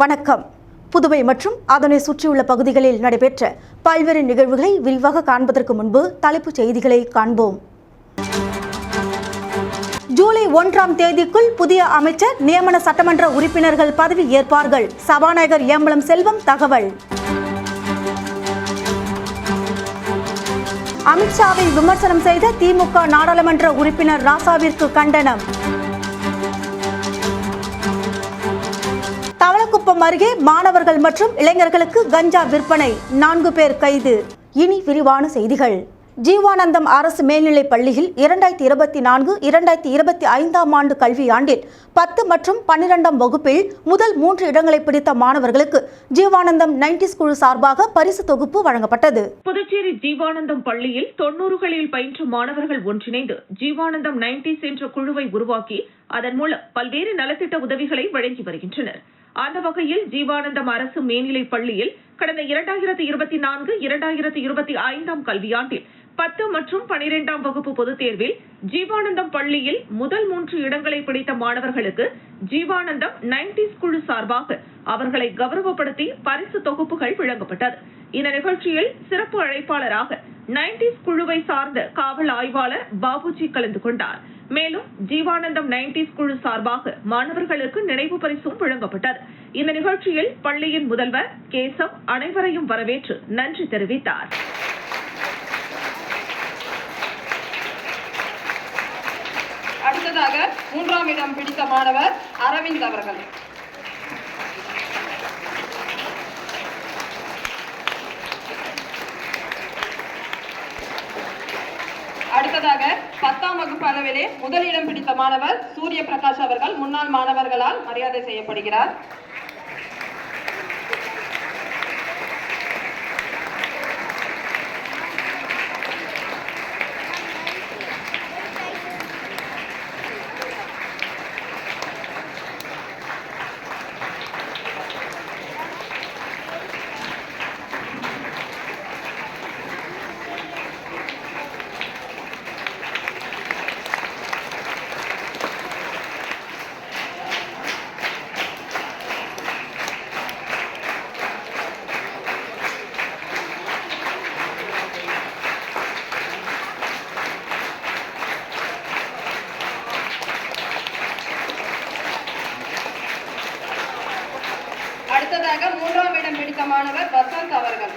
வணக்கம். புதுவை மற்றும் அதனை சுற்றியுள்ள பகுதிகளில் நடைபெற்ற பல்வேறு நிகழ்வுகளை விரிவாக காண்பதற்கு முன்பு தலைப்புச் செய்திகளை காண்போம். ஜூலை ஒன்றாம் தேதிக்குள் புதிய அமைச்சர் நியமன சட்டமன்ற உறுப்பினர்கள் பதவி ஏற்பார்கள். சபாநாயகர் ஏம்பலம் செல்வம் தகவல். அமித்ஷாவை விமர்சனம் செய்த திமுக நாடாளுமன்ற உறுப்பினர் ராசாவிற்கு கண்டனம். தவளக்குப்பம் அருகே மாணவர்கள் மற்றும் இளைஞர்களுக்கு கஞ்சா விற்பனை. நான்கு பேர் கைது. இனி விரிவான செய்திகள். ஜீவானந்தம் அரசு மேல்நிலைப் பள்ளியில் இரண்டாயிரத்தி இருபத்தி நான்கு இரண்டாயிரத்தி இருபத்தி ஐந்தாம் ஆண்டு கல்வியாண்டில் பத்து மற்றும் பன்னிரெண்டாம் வகுப்பில் முதல் மூன்று இடங்களை பிடித்த மாணவர்களுக்கு ஜீவானந்தம் நைன்டிஸ் குழு சார்பாக பரிசு தொகுப்பு வழங்கப்பட்டது. புதுச்சேரி ஜீவானந்தம் பள்ளியில் தொன்னூறுகளில் பயின்ற மாணவர்கள் ஒன்றிணைந்து ஜீவானந்தம் நைன்டிஸ் என்ற குழுவை உருவாக்கி அதன் மூலம் பல்வேறு நலத்திட்ட உதவிகளை வழங்கி வருகின்றனர். அந்த வகையில் ஜீவானந்தம் அரசு மேல்நிலைப் பள்ளியில் கடந்த இரண்டாயிரத்தி இருபத்தி நான்கு இரண்டாயிரத்தி இருபத்தி ஐந்தாம் கல்வியாண்டில் பத்து மற்றும் பனிரெண்டாம் வகுப்பு பொதுத் தேர்வில் ஜீவானந்தம் பள்ளியில் முதல் மூன்று இடங்களை பிடித்த மாணவர்களுக்கு ஜீவானந்தம் நைன்டிஸ் குழு சார்பாக அவர்களை கௌரவப்படுத்தி பரிசு தொகுப்புகள் வழங்கப்பட்டது. இந்த நிகழ்ச்சியில் சிறப்பு அழைப்பாளராக நைன்டிஸ் குழுவை சார்ந்த காவல் ஆய்வாளர் பாபுஜி கலந்து கொண்டார். மேலும் ஜீவானந்தம் நைன்டிஸ் குழு சார்பாக மாணவர்களுக்கு நினைவு பரிசும் வழங்கப்பட்டது. இந்த நிகழ்ச்சியில் பள்ளியின் முதல்வர் கேசவ் அனைவரையும் வரவேற்று நன்றி தெரிவித்தார். அடுத்ததாக மூன்றாம் இடம் பிடித்த மாணவர் அரவிந்த் அவர்கள். அடுத்ததாக பத்தாம் வகுப்பு அளவிலே முதலிடம் பிடித்த மாணவர் சூரிய பிரகாஷ் அவர்கள். முன்னாள் மாணவர்களால் மரியாதை செய்யப்படுகிறார் அடுத்ததாக மூன்றாம் இடம் பிடித்த மாணவர் வசந்த் அவர்கள்.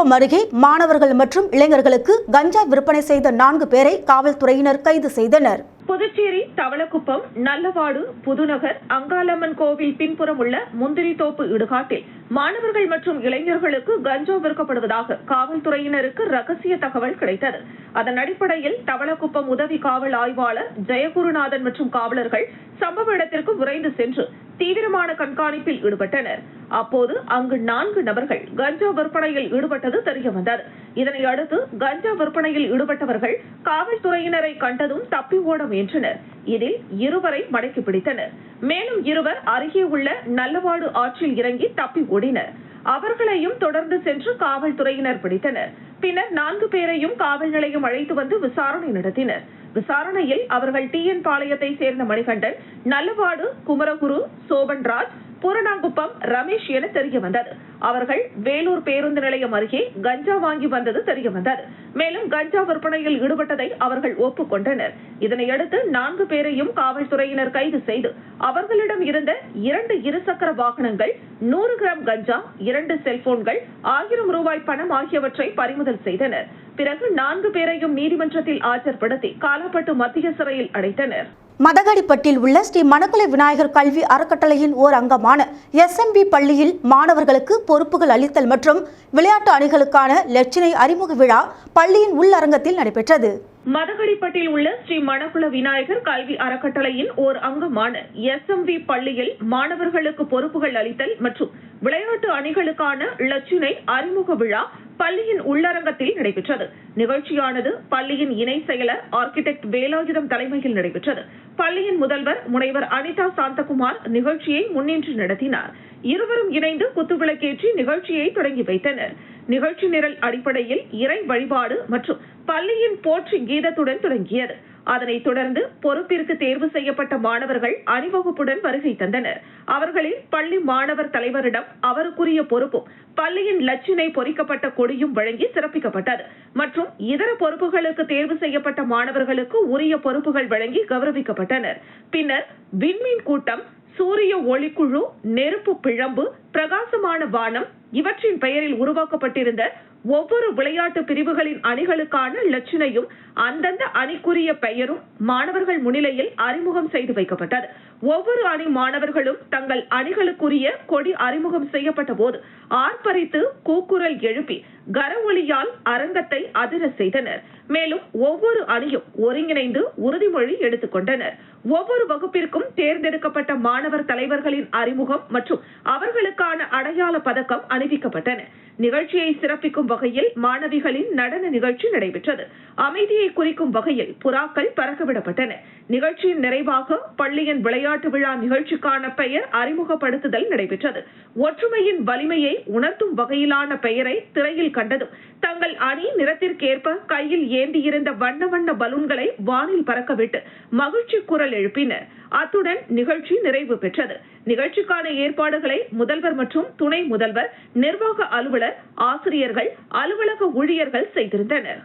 தவளக்குப்பம் அருகே மாணவர்கள் மற்றும் இளைஞர்களுக்கு கஞ்சா விற்பனை செய்த நான்கு பேரை காவல்துறையினர் கைது செய்தனர். புதுச்சேரி தவளக்குப்பம் நல்லவாடு புதுநகர் அங்காளம்மன் கோவில் பின்புறம் உள்ள முந்திரி தோப்பு இடுகாட்டில் மாணவர்கள் மற்றும் இளைஞர்களுக்கு கஞ்சா விற்கப்படுவதாக காவல்துறையினருக்கு ரகசிய தகவல் கிடைத்தது. அதன் அடிப்படையில் தவளக்குப்பம் உதவி காவல் ஆய்வாளர் ஜெயகுருநாதன் மற்றும் காவலர்கள் சம்பவ இடத்திற்கு விரைந்து சென்று தீவிரமான கண்காணிப்பில் ஈடுபட்டனர். அப்போது அங்கு நான்கு நபர்கள் கஞ்சா விற்பனையில் ஈடுபட்டது தெரியவந்தது. இதனை அடுத்து கஞ்சா விற்பனையில் ஈடுபட்டவர்கள் காவல்துறையினரை கண்டதும் தப்பி ஓட முயன்றனர். இதில் இருவரை மடக்கி பிடித்தனர். மேலும் இருவர் அருகே உள்ள நல்லவாடு ஆற்றில் இறங்கி தப்பி ஓடினர். அவர்களையும் தொடர்ந்து சென்று காவல்துறையினர் பிடித்தனர். பின்னர் நான்கு பேரையும் காவல் நிலையம் அழைத்து வந்து விசாரணை நடத்தினர். விசாரணையில் அவர்கள் டி என் பாளையத்தை சேர்ந்த மணிகண்டன் நல்லவாடு குமரகுரு சோபன்ராஜ் பூரணாங்குப்பம் ரமேஷ் என தெரிய வந்தது அவர்கள் வேலூர் பேருந்து நிலையம் அருகே கஞ்சா வாங்கி வந்தது தெரிய வந்தது மேலும் கஞ்சா விற்பனையில் ஈடுபட்டதை அவர்கள் ஒப்புக்கொண்டனர். இதனையடுத்து நான்கு பேரையும் காவல்துறையினர் கைது செய்து அவர்களிடம் இருந்த இரண்டு இருசக்கர வாகனங்கள் நூறு கிராம் கஞ்சா இரண்டு செல்போன்கள் ஆயிரம் ரூபாய் பணம் ஆகியவற்றை பறிமுதல் செய்தனர். பிறகு நான்கு பேரையும் நீதிமன்றத்தில் ஆஜர்படுத்தி காலாப்பட்டு மத்திய சிறையில் அடைத்தனர். மதகடிப்பட்டில் உள்ள ஸ்ரீ மணக்குலை விநாயகர் கல்வி அறக்கட்டளையின் ஓர் அங்கமான எஸ்எம்பி பள்ளியில் மாணவர்களுக்கு பொறுப்புகள் அளித்தல் மற்றும் விளையாட்டு அணிகளுக்கான லட்சினை அறிமுக விழா பள்ளியின் உள்ளரங்கத்தில் நடைபெற்றது. மதகடிப்பட்டில் உள்ள ஸ்ரீ மணக்குள விநாயகர் கல்வி அறக்கட்டளையின் ஓர் அங்கமான எஸ்எம்வி பள்ளியில் மாணவர்களுக்கு பொறுப்புகள் அளித்தல் மற்றும் விளையாட்டு அணிகளுக்கான லட்சினை அறிமுக விழா பள்ளியின் உள்ளரங்கத்தில் நடைபெற்றது. நிகழ்ச்சியானது பள்ளியின் இணை செயலர் ஆர்கிடெக்ட் வேலாயுதம் தலைமையில் நடைபெற்றது. பள்ளியின் முதல்வர் முனைவர் அனிதா சாந்தகுமார் நிகழ்ச்சியை முன்னின்று நடத்தினார். இருவரும் இணைந்து குத்துவிளக்கேற்றி நிகழ்ச்சியை தொடங்கி வைத்தனர். நிகழ்ச்சி நிரல் அடிப்படையில் இறை வழிபாடு மற்றும் பள்ளியின் போற்றி கீதத்துடன் தொடங்கியது. அதனைத் தொடர்ந்து பொறுப்பிற்கு தேர்வு செய்யப்பட்ட மாணவர்கள் அணிவகுப்புடன் வருகை தந்தனர். அவர்களில் பள்ளி மாணவர் தலைவரிடம் அவருக்குரிய பொறுப்பும் பள்ளியின் லட்சினை பொறிக்கப்பட்ட கொடியும் வழங்கி சிறப்பிக்கப்பட்டது. மற்றும் இதர பொறுப்புகளுக்கு தேர்வு செய்யப்பட்ட மாணவர்களுக்கு உரிய பொறுப்புகள் வழங்கி கௌரவிக்கப்பட்டனர். பின்னர் விண்மீன் கூட்டம் சூரிய ஒளிக்குழு நெருப்பு பிழம்பு பிரகாசமான வானம் இவற்றின் பெயரில் உருவாக்கப்பட்டிருந்த ஒவ்வொரு விளையாட்டு பிரிவுகளின் அணிகளுக்கான லட்சணையும் அந்தந்த அணிக்குரிய பெயரும் மாணவர்கள் முன்னிலையில் அறிமுகம் செய்து வைக்கப்பட்டது. ஒவ்வொரு அணி மாணவர்களும் தங்கள் அணிகளுக்குரிய கொடி அறிமுகம் செய்யப்பட்ட போது ஆர்ப்பரித்து கூக்குரல் எழுப்பி கர ஒளியால் அரங்கத்தை அதிர செய்தனர். மேலும் ஒவ்வொரு அணியும் ஒருங்கிணைந்து உறுதிமொழி எடுத்துக்கொண்டனர் ஒவ்வொரு வகுப்பிற்கும் தேர்ந்தெடுக்கப்பட்ட மாணவர் தலைவர்களின் அறிமுகம் மற்றும் அவர்களுக்கான அடையாள பதக்கம் அணிவிக்கப்பட்டன. நிகழ்ச்சியை சிறப்பிக்கும் வகையில் மாணவிகளின் நடன நிகழ்ச்சி நடைபெற்றது. அமைதியை குறிக்கும் வகையில் புறாக்கள் பறக்கவிடப்பட்டன நிகழ்ச்சியின் நிறைவாக பள்ளியின் விளையாட்டு விளையாட்டு விழா நிகழ்ச்சிக்கான பெயர் அறிமுகப்படுத்துதல் நடைபெற்றது. ஒற்றுமையின் வலிமையை உணர்த்தும் வகையிலான பெயரை திரையில் கண்டதும் தங்கள் அணி நிறத்திற்கேற்ப கையில் ஏந்தியிருந்த வண்ண வண்ண பலூன்களை வானில் பறக்கவிட்டு மகிழ்ச்சி குரல் எழுப்பினர். அத்துடன் நிகழ்ச்சி நிறைவு பெற்றது. நிகழ்ச்சிக்கான ஏற்பாடுகளை முதல்வர் மற்றும் துணை முதல்வர் நிர்வாக அலுவலர் ஆசிரியர்கள் அலுவலக ஊழியர்கள் செய்திருந்தனர்.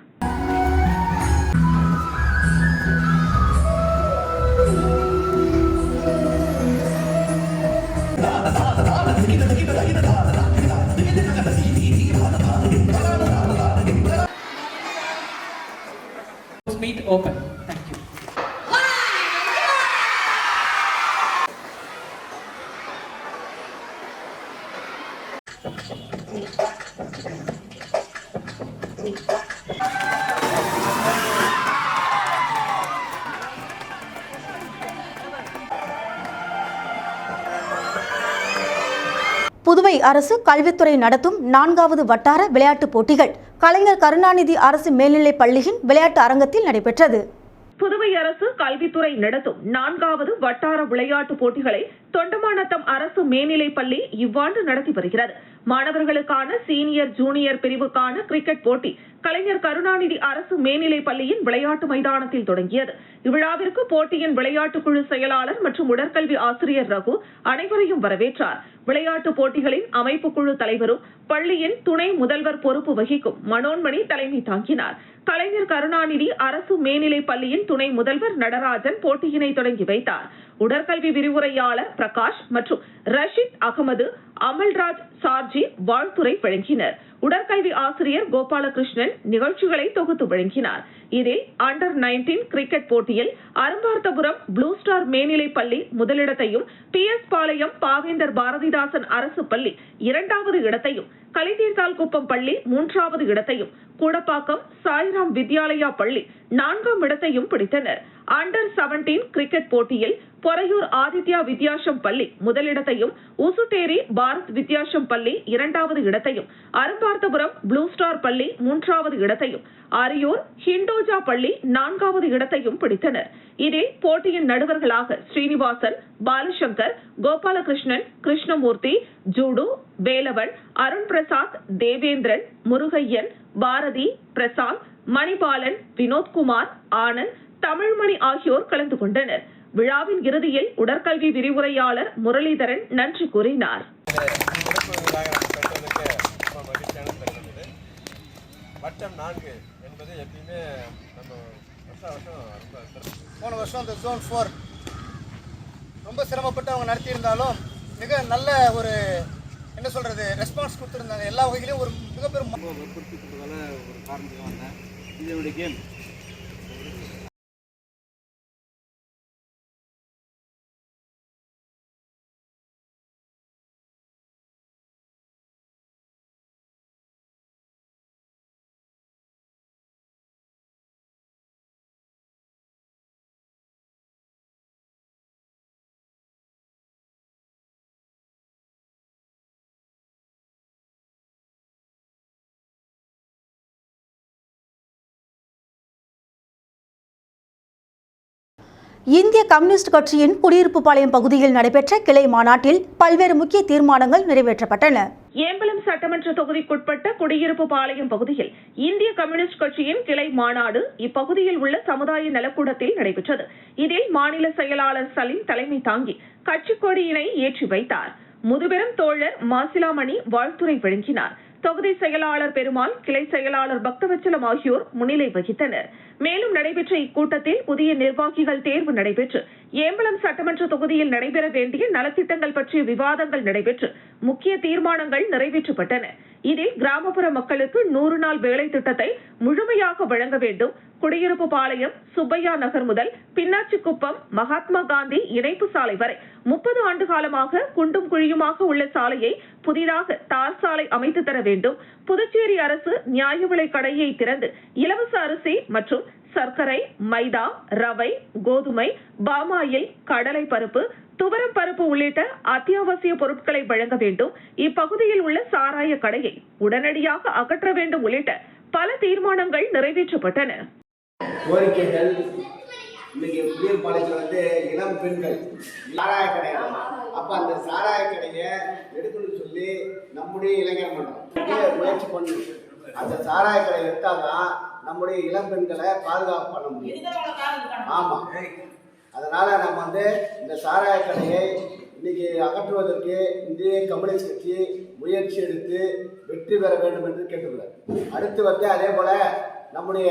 Meet open. அரசு கல்வித்துறை நடத்தும் நான்காவது வட்டார விளையாட்டுப் போட்டிகள். கலைஞர் கருணாநிதி அரசு மேல்நிலைப் பள்ளியின் விளையாட்டு அரங்கத்தில் நடைபெற்றது. புதுவை அரசு கல்வித்துறை நடத்தும் நான்காவது வட்டார விளையாட்டுப் போட்டிகளை தொண்டமாநத்தம் அரசு மேல்நிலைப் பள்ளி இவ்வாண்டு நடத்தி வருகிறது. மாணவர்களுக்கான சீனியர் ஜூனியர் பிரிவுக்கான கிரிக்கெட் போட்டி கலைஞர் கருணாநிதி அரசு மேல்நிலைப் பள்ளியின் விளையாட்டு மைதானத்தில் தொடங்கியது. இவ்விழாவிற்கு போட்டியின் விளையாட்டு குழு செயலாளர் மற்றும் உடற்கல்வி ஆசிரியர் ரகு அனைவரையும் வரவேற்றார். விளையாட்டு போட்டிகளின் அமைப்பு குழு தலைவரும் பள்ளியின் துணை முதல்வர் பொறுப்பு வகிக்கும் மனோன்மணி தலைமை தாங்கினார். கலைஞர் கருணாநிதி அரசு மேல்நிலைப் பள்ளியின் துணை முதல்வர் நடராஜன் போட்டியினை தொடங்கி வைத்தார். உடற்கல்வி விரிவுரையாளர் பிரகாஷ் மற்றும் ரஷித் அகமது அமல்ராஜ் சார்ஜி வாழ்த்துரை வழங்கினர். உடற்கல்வி ஆசிரியர் கோபாலகிருஷ்ணன் நிகழ்ச்சிகளை தொகுத்து வழங்கினார். இதில் அண்டர் 19 கிரிக்கெட் போட்டியில் அரும்பார்த்தபுரம் ப்ளூ ஸ்டார் மேல்நிலைப் பள்ளி முதலிடத்தையும் பி எஸ் பாளையம் பாவேந்தர் பாரதிதாசன் அரசு பள்ளி இரண்டாவது இடத்தையும் கலிதீர்த்தால்குப்பம் பள்ளி மூன்றாவது இடத்தையும் கூடப்பாக்கம் சாய்ராம் வித்யாலயா பள்ளி நான்காம் இடத்தையும் பிடித்தனர். அண்டர் 17 கிரிக்கெட் போட்டியில் பொறையூர் ஆதித்யா வித்யாசம் பள்ளி முதலிடத்தையும் உசுட்டேரி பாரத் வித்யாசம் பள்ளி இரண்டாவது இடத்தையும் அரும்பார்த்தபுரம் ப்ளூ ஸ்டார் பள்ளி மூன்றாவது இடத்தையும் அரியூர் சரோஜா பள்ளி நான்காவது இடத்தையும் பிடித்தனர். இதே போட்டியின் நடுவர்களாக ஸ்ரீனிவாசன் பாலசங்கர் கோபாலகிருஷ்ணன் கிருஷ்ணமூர்த்தி ஜூடு வேலவன் அருண் பிரசாத் தேவேந்திரன் முருகையன் பாரதி பிரசாந்த் மணிபாலன் வினோத்குமார் ஆனந்த் தமிழ்மணி ஆகியோர் கலந்து கொண்டனர். விழாவின் இறுதியில் உடற்கல்வி விரிவுரையாளர் முரளிதரன் நன்றி கூறினார். வட்டம் நான்கு என்பது எப்பயுமே நம்ம வருஷம் வருஷம் ரொம்ப சிறப்பு. போன வருஷம் இந்த ஜோன் ஃபோர் ரொம்ப சிரமப்பட்டு அவங்க நடத்தியிருந்தாலும் மிக நல்ல ஒரு என்ன சொல்கிறது ரெஸ்பான்ஸ் கொடுத்துருந்தாங்க. எல்லா வகையிலையும் ஒரு மிகப்பெரும் வற்புறுத்திக்கிறதால ஒரு காரணத்துக்கு வந்தேன். இது என்னுடைய கேம் இந்திய கம்யூனிஸ்ட் கட்சியின் குடியிருப்பு பாளையம் பகுதியில் நடைபெற்ற கிளை மாநாட்டில் பல்வேறு முக்கிய தீர்மானங்கள் நிறைவேற்றப்பட்டன. ஏம்பலம் சட்டமன்ற தொகுதிக்குட்பட்ட குடியிருப்பு பாளையம் பகுதியில் இந்திய கம்யூனிஸ்ட் கட்சியின் கிளை மாநாடு இப்பகுதியில் உள்ள சமுதாய நலக்கூடத்தில் நடைபெற்றது. இதில் மாநில செயலாளர் சலீம் தலைமை தாங்கி கட்சி கொடியினை ஏற்றி வைத்தார். முதுபெரும் தோழர் மாசிலாமணி வாழ்த்துரை வழங்கினார். தொகுதி செயலாளர் பெருமாள் கிளை செயலாளர் பக்தவச்சலம் ஆகியோர் முன்னிலை வகித்தனர். மேலும் நடைபெற்ற இக்கூட்டத்தில் புதிய நிர்வாகிகள் தேர்வு நடைபெற்று ஏம்பலம் சட்டமன்ற தொகுதியில் நடைபெற வேண்டிய நலத்திட்டங்கள் பற்றிய விவாதங்கள் நடைபெற்று முக்கிய தீர்மானங்கள் நிறைவேற்றப்பட்டன. இதில் கிராமப்புற மக்களுக்கு நூறு நாள் வேலை திட்டத்தை முழுமையாக வழங்க வேண்டும். குடியிருப்பு பாளையம் சுப்பையா நகர் முதல் பின்னாச்சிக்குப்பம் மகாத்மா காந்தி இணைப்பு சாலை வரை முப்பது ஆண்டு காலமாக குண்டும் குழியுமாக உள்ள சாலையை புதிதாக தார் சாலை அமைத்து தர வேண்டும். புதுச்சேரி அரசு நியாய விலை கடையை திறந்து இலவச அரிசி மற்றும் சர்க்கரை மைதா ரவை கோதுமை பாமாயில் கடலை பருப்பு துவரம் பருப்பு உள்ளிட்ட அத்தியாவசிய பொருட்களை வழங்க வேண்டும். இப்பகுதியில் உள்ள சாராய கடையை உடனடியாக அகற்ற வேண்டும் உள்ளிட்ட பல தீர்மானங்கள் நிறைவேற்றப்பட்டன. கோரிக்கைகள் இன்னைக்கு புதிய பாளையத்தில் வந்து இளம் பெண்கள் சாராய கடைகள். அப்ப அந்த சாராய கடையை எடுக்கணும்னு சொல்லி நம்முடைய இளைஞர் மன்றம். முயற்சி பண்ணு. அந்த சாராய கடை எடுத்தாதான் நம்முடைய இளம் பெண்களை பாதுகாப்பு பண்ண முடியும். ஆமா. அதனால் நம்ம வந்து இந்த சாராய கடையை இன்னைக்கு அகற்றுவதற்கு இந்திய கம்யூனிஸ்ட் கட்சி முயற்சி எடுத்து வெற்றி பெற வேண்டும் என்று கேட்டுக்கிறேன் அடுத்து வந்து அதே போல நம்முடைய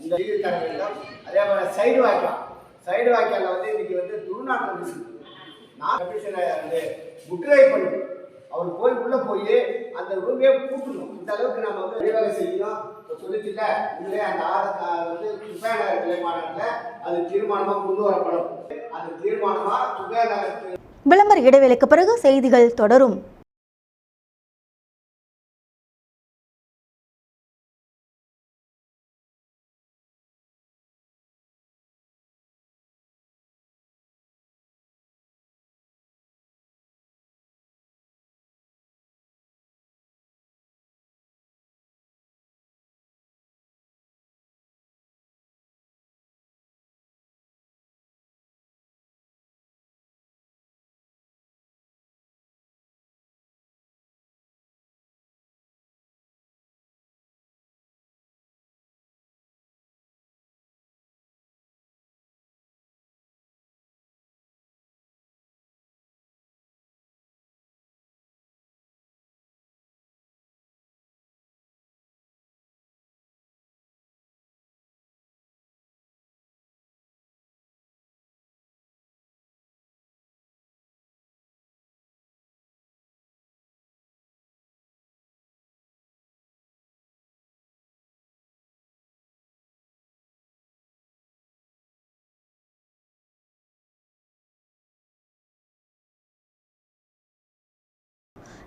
இந்த இது வேண்டும் அதே போல சைடு வாய்க்கால் சைடு வாய்க்கால வந்து இன்னைக்கு வந்து துர்நாற்றம் வீசுது. நான் கமிஷனை வந்து முற்றுகை பண்ணுவேன் அவர் போய் உள்ள போய் அந்த ரூமே பூட்டணும். இந்த அளவுக்கு நம்ம வந்து விரிவாக செய்யணும். இப்போ சொல்லிச்சுல இதுல அந்த ஆறு வந்து சுபேநகர் கிளை மாநாட்டில் அது தீர்மானமாக கொண்டு வரப்படும். அந்த தீர்மானமாக சுபேநகர் விளம்பர இடைவேளைக்கு பிறகு செய்திகள் தொடரும்.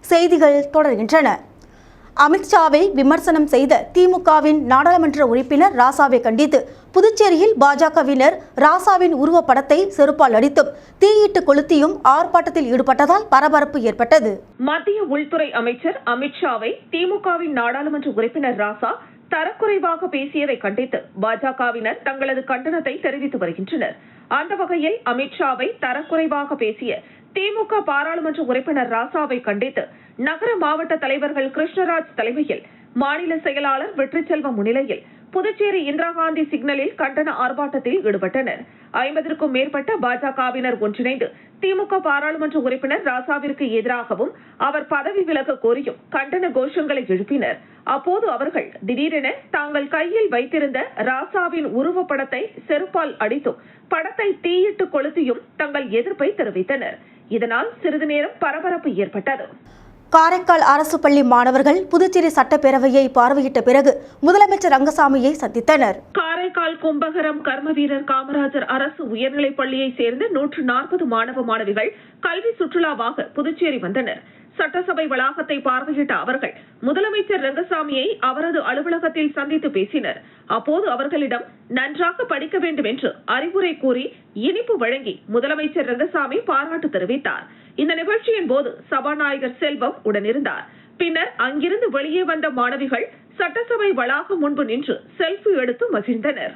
செய்திகள் தொடர்கின்றன. அமித்ஷாவை விமர்சனம் செய்த திமுகவின் நாடாளுமன்ற உறுப்பினர் ராசாவை கண்டித்து புதுச்சேரியில் பாஜகவினர் ராசாவின் உருவப்படத்தை செருப்பால் அடித்தும் தீயிட்டு கொளுத்தியும் ஆர்ப்பாட்டத்தில் ஈடுபட்டதால் பரபரப்பு ஏற்பட்டது. மத்திய உள்துறை அமைச்சர் அமித்ஷாவை திமுகவின் நாடாளுமன்ற உறுப்பினர் ராசா தரக்குறைவாக பேசியதை கண்டித்து பாஜகவினர் தங்களது கண்டனத்தை தெரிவித்து வருகின்றனர். அந்த வகையில் அமித்ஷாவை தரக்குறைவாக பேசிய திமுக பாராளுமன்ற உறுப்பினர் ராசாவை கண்டித்து நகர மாவட்ட தலைவர்கள் கிருஷ்ணராஜ் தலைமையில் மாநில செயலாளர் வெற்றிச்செல்வம் முன்னிலையில் புதுச்சேரி இந்திரா காந்தி சிக்னலில் கண்டன ஆர்ப்பாட்டத்தில் ஈடுபட்டனர். ஐம்பதற்கும் மேற்பட்ட பாஜகவினர் ஒன்றிணைந்து திமுக பாராளுமன்ற உறுப்பினர் ராசாவிற்கு எதிராகவும் அவர் பதவி விலக கோரியும் கண்டன கோஷங்களை எழுப்பினர். அப்போது அவர்கள் திடீரென தாங்கள் கையில் வைத்திருந்த ராசாவின் உருவப்படத்தை செருப்பால் அடித்தும் படத்தை தீயிட்டு கொளுத்தியும் தங்கள் எதிர்ப்பை தெரிவித்தனர். இதனால் சிறிது நேரம் பரபரப்பு ஏற்பட்டது. காரைக்கால் அரசு பள்ளி மாணவர்கள் புதுச்சேரி சட்டப்பேரவையை பார்வையிட்ட பிறகு முதலமைச்சர் ரங்கசாமியை சந்தித்தனர். காரைக்கால் கும்பகரம் கர்மவீரர் காமராஜர் அரசு உயர்நிலைப் பள்ளியைச் சேர்ந்த நூற்று நாற்பது மாணவ மாணவிகள் கல்வி சுற்றுலாவாக புதுச்சேரி வந்தனர். சட்டசபை வளாகத்தை பார்வையிட்ட அவர்கள் முதலமைச்சர் ரங்கசாமியை அவரது அலுவலகத்தில் சந்தித்து பேசினர். அப்போது அவர்களிடம் நன்றாக படிக்க வேண்டும் என்று அறிவுரை கூறி இனிப்பு வழங்கி முதலமைச்சர் ரங்கசாமி பாராட்டு தெரிவித்தார். இந்த நிகழ்ச்சியின் போது சபாநாயகர் செல்வம் உடனிருந்தார். பின்னர் அங்கிருந்து வெளியே வந்த மாணவிகள் சட்டசபை வளாகம் முன்பு நின்று செல்ஃபி எடுத்து மகிழ்ந்தனர்.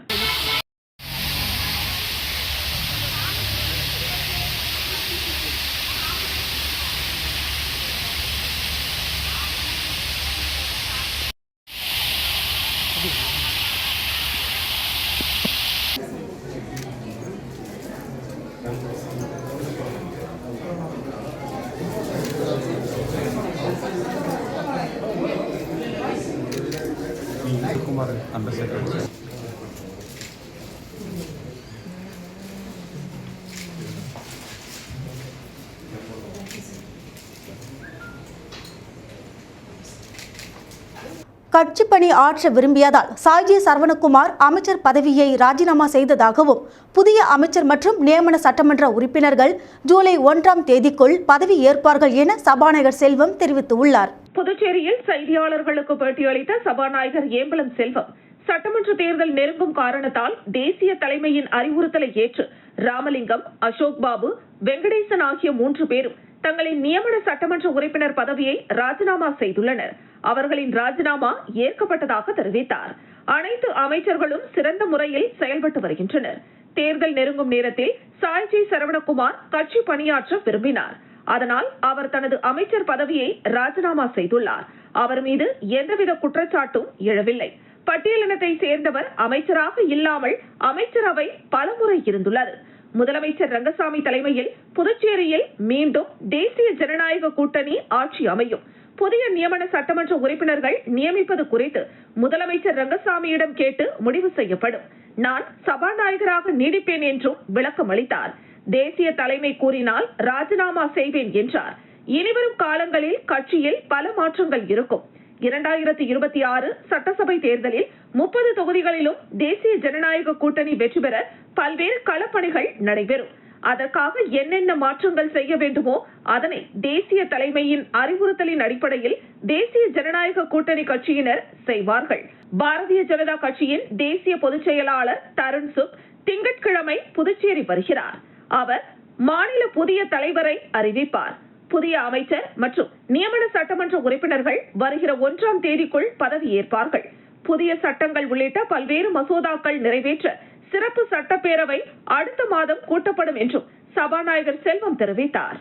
கட்சி பணி ஆற்ற விரும்பியதால் சாய்ஜி சரவணகுமார் அமைச்சர் பதவியை ராஜினாமா செய்ததாகவும் புதிய அமைச்சர் மற்றும் நியமன சட்டமன்ற உறுப்பினர்கள் ஜூலை ஒன்றாம் தேதிக்குள் பதவி ஏற்பார்கள் என சபாநாயகர் செல்வம் தெரிவித்துள்ளார். புதுச்சேரியில் செய்தியாளர்களுக்கு பேட்டியளித்த சபாநாயகர் ஏம்பலம் செல்வம் சட்டமன்ற தேர்தல் நெருங்கும் காரணத்தால் தேசிய தலைமையின் அறிவுறுத்தலை ஏற்று ராமலிங்கம் அசோக் பாபு வெங்கடேசன் ஆகிய மூன்று பேரும் தங்களின் நியமன சட்டமன்ற உறுப்பினர் பதவியை ராஜினாமா செய்துள்ளனர். அவர்களின் ராஜினாமா ஏற்கப்பட்டதாக தெரிவித்தார். அனைத்து அமைச்சர்களும் சிறந்த முறையில் செயல்பட்டு வருகின்றனர். தேர்தல் நெருங்கும் நேரத்தில் சாய்ஜி சரவணகுமார் கட்சி பணியாற்ற விரும்பினார். அதனால் அவர் தனது அமைச்சர் பதவியை ராஜினாமா செய்துள்ளார். அவர் மீது எந்தவித குற்றச்சாட்டும் எழவில்லை. பட்டியலினத்தை சேர்ந்தவர் அமைச்சராக இல்லாமல் அமைச்சரவை பலமுறை இருந்துள்ளது. முதலமைச்சர் ரங்கசாமி தலைமையில் புதுச்சேரியில் மீண்டும் தேசிய ஜனநாயக கூட்டணி ஆட்சி அமையும். புதிய நியமன சட்டமன்ற உறுப்பினர்கள் நியமிப்பது குறித்து முதலமைச்சர் ரங்கசாமியிடம் கேட்டு முடிவு செய்யப்படும். நான் சபாநாயகராக நீடிப்பேன் என்றும் விளக்கம் அளித்தார். தேசிய தலைமை கூறினால் ராஜினாமா செய்வேன் என்றார். இனிவரும் காலங்களில் கட்சியில் பல மாற்றங்கள் இருக்கும். இரண்டாயிரத்தி இருபத்தி ஆறு சட்டசபை தேர்தலில் முப்பது தொகுதிகளிலும் தேசிய ஜனநாயக கூட்டணி வெற்றி பெற பல்வேறு களப்பணிகள் நடைபெறும். அதற்காக என்னென்ன மாற்றங்கள் செய்ய வேண்டுமோ அதனை தேசிய தலைமையின் அறிவுறுத்தலின் அடிப்படையில் தேசிய ஜனநாயக கூட்டணி கட்சியினர் செய்வார்கள். பாரதிய ஜனதா கட்சியின் தேசிய பொதுச் செயலாளர் தருண் சுக் திங்கட்கிழமை புதுச்சேரி வருகிறார். அவர் மாநில புதிய தலைவரை அறிவிப்பார். புதிய அமைச்சர் மற்றும் நியமன சட்டமன்ற உறுப்பினர்கள் வருகிற ஒன்றாம் தேதிக்குள் பதவியேற்பார்கள். புதிய சட்டங்கள் உள்ளிட்ட பல்வேறு மசோதாக்கள் நிறைவேற்ற சிறப்பு சட்டப்பேரவை அடுத்த மாதம் கூட்டப்படும் என்றும் சபாநாயகர் செல்வம் தெரிவித்தார்.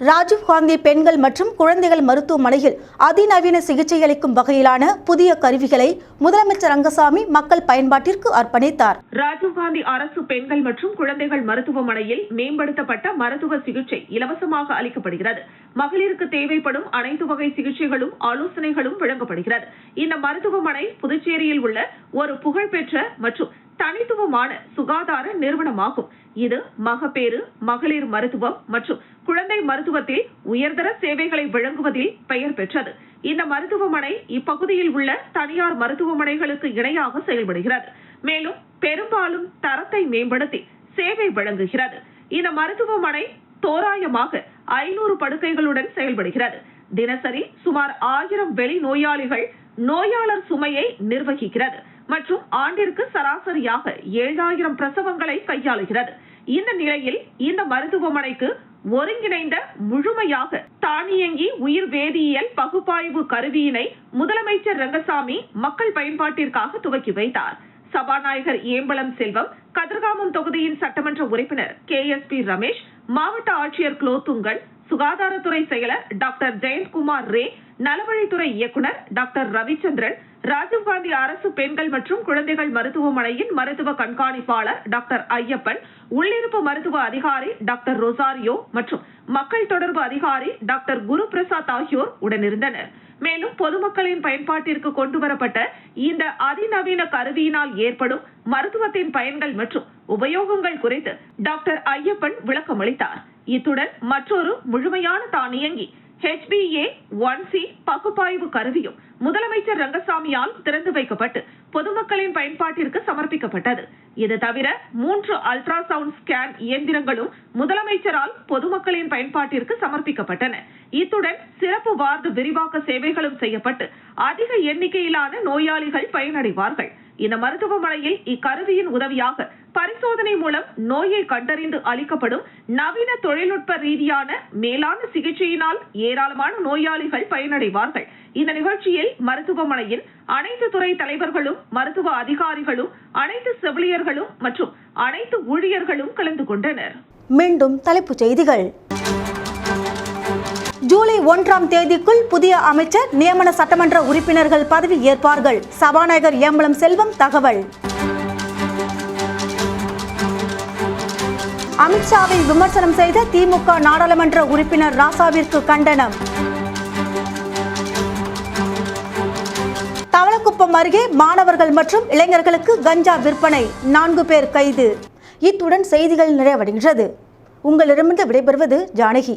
ராஜீவ்காந்தி பெண்கள் மற்றும் குழந்தைகள் மருத்துவமனையில் அதிநவீன சிகிச்சை அளிக்கும் வகையிலான புதிய கருவிகளை முதலமைச்சர் ரங்கசாமி மக்கள் பயன்பாட்டிற்கு அர்ப்பணித்தார். ராஜீவ்காந்தி அரசு பெண்கள் மற்றும் குழந்தைகள் மருத்துவமனையில் மேம்படுத்தப்பட்ட மருத்துவ சிகிச்சை இலவசமாக அளிக்கப்படுகிறது. மகளிருக்கு தேவைப்படும் அனைத்து வகை சிகிச்சைகளும் ஆலோசனைகளும் வழங்கப்படுகிறது. இந்த மருத்துவமனை புதுச்சேரியில் உள்ள ஒரு புகழ்பெற்ற மற்றும் தனித்துவமான சுகாதார நிறுவனமாகும். இது மகப்பேறு மகளிர் மருத்துவம் மற்றும் குழந்தை மருத்துவத்தில் உயர்தர சேவைகளை வழங்குவதில் பெயர் பெற்றது. இந்த மருத்துவமனை இப்பகுதியில் உள்ள தனியார் மருத்துவமனைகளுக்கு இணையாக செயல்படுகிறது. மேலும் பெரும்பாலும் தரத்தை மேம்படுத்தி சேவை வழங்குகிறது. இந்த மருத்துவமனை தோராயமாக ஐநூறு படுக்கைகளுடன் செயல்படுகிறது. தினசரி சுமார் ஆயிரம் வெளி நோயாளிகள் நோயாளர் சுமையை நிர்வகிக்கிறது மற்றும் ஆண்டிற்கு சராசரியாக ஏழாயிரம் பிரசவங்களை கையாளுகிறது. இந்த நிலையில் இந்த மருத்துவமனைக்கு ஒருங்கிணைந்த முழுமையாக தானியங்கி உயிர் வேதியியல் பகுப்பாய்வு கருவியினை முதலமைச்சர் ரங்கசாமி மக்கள் பயன்பாட்டிற்காக துவக்கி வைத்தார். சபாநாயகர் ஏம்பலம் செல்வம் கதிர்காமம் தொகுதியின் சட்டமன்ற உறுப்பினர் கே எஸ் பி ரமேஷ் மாவட்ட ஆட்சியர் குலோத்துங்கன் சுகாதாரத்துறை செயலர் டாக்டர் ஜெயந்த்குமார் ரே நலவழித்துறை இயக்குனர் டாக்டர் ரவிச்சந்திரன் ராஜீவ்காந்தி அரசு பெண்கள் மற்றும் குழந்தைகள் மருத்துவமனையின் மருத்துவ கண்காணிப்பாளர் டாக்டர் ஐயப்பன் உள்ளிருப்பு மருத்துவ அதிகாரி டாக்டர் ரொசாரியோ மற்றும் மக்கள் தொடர்பு அதிகாரி டாக்டர் குரு பிரசாத் ஆகியோர் உடனிருந்தனர். மேலும் பொதுமக்களின் பயன்பாட்டிற்கு கொண்டுவரப்பட்ட இந்த அதிநவீன கருவியினால் ஏற்படும் மருத்துவத்தின் பயன்கள் மற்றும் உபயோகங்கள் குறித்து டாக்டர் ஐயப்பன் விளக்கம் அளித்தார் இத்துடன் மற்றொரு முழுமையான தானியங்கி ஹெச்பிஏ ஒன் சி பகுப்பாய்வு கருவியும் முதலமைச்சர் ரங்கசாமியால் திறந்து வைக்கப்பட்டு பொதுமக்களின் பயன்பாட்டிற்கு சமர்ப்பிக்கப்பட்டது. இது தவிர மூன்று அல்ட்ரா சவுண்ட் ஸ்கேன் இயந்திரங்களும் முதலமைச்சரால் பொதுமக்களின் பயன்பாட்டிற்கு சமர்ப்பிக்கப்பட்டன. இத்துடன் சிறப்பு வார்டு விரிவாக்க சேவைகளும் செய்யப்பட்டு அதிக எண்ணிக்கையிலான நோயாளிகள் பயனடைவார்கள். இந்த மருத்துவமனையில் இக்கருவியின் உதவியாக பரிசோதனை மூலம் நோயை கண்டறிந்து அளிக்கப்படும் நவீன தொழில்நுட்ப ரீதியான மேலான சிகிச்சையினால் ஏராளமான நோயாளிகள் பயனடைவார்கள். இந்த நிகழ்ச்சியில் மருத்துவமனையின் அனைத்து துறை தலைவர்களும் மருத்துவ அதிகாரிகளும் அனைத்து செவிலியர்களும் மற்றும் அனைத்து ஊழியர்களும் கலந்து கொண்டனர். மீண்டும் தலைப்புச் செய்திகள். ஜூலை ஒன்றாம் தேதிக்குள் புதிய அமைச்சர் நியமன சட்டமன்ற உறுப்பினர்கள் பதவி ஏற்பார்கள். சபாநாயகர் ஏம்பலம் செல்வம் தகவல். அமித்ஷாவை விமர்சனம் செய்த திமுக நாடாளுமன்ற உறுப்பினர் ராசாவிற்கு கண்டனம். தவளக்குப்பம் அருகே மாணவர்கள் மற்றும் இளைஞர்களுக்கு கஞ்சா விற்பனை நான்கு பேர் கைது. இத்துடன் செய்திகள் நிறைவடைகின்றது. உங்களிடமிருந்து விடைபெறுவது ஜானகி.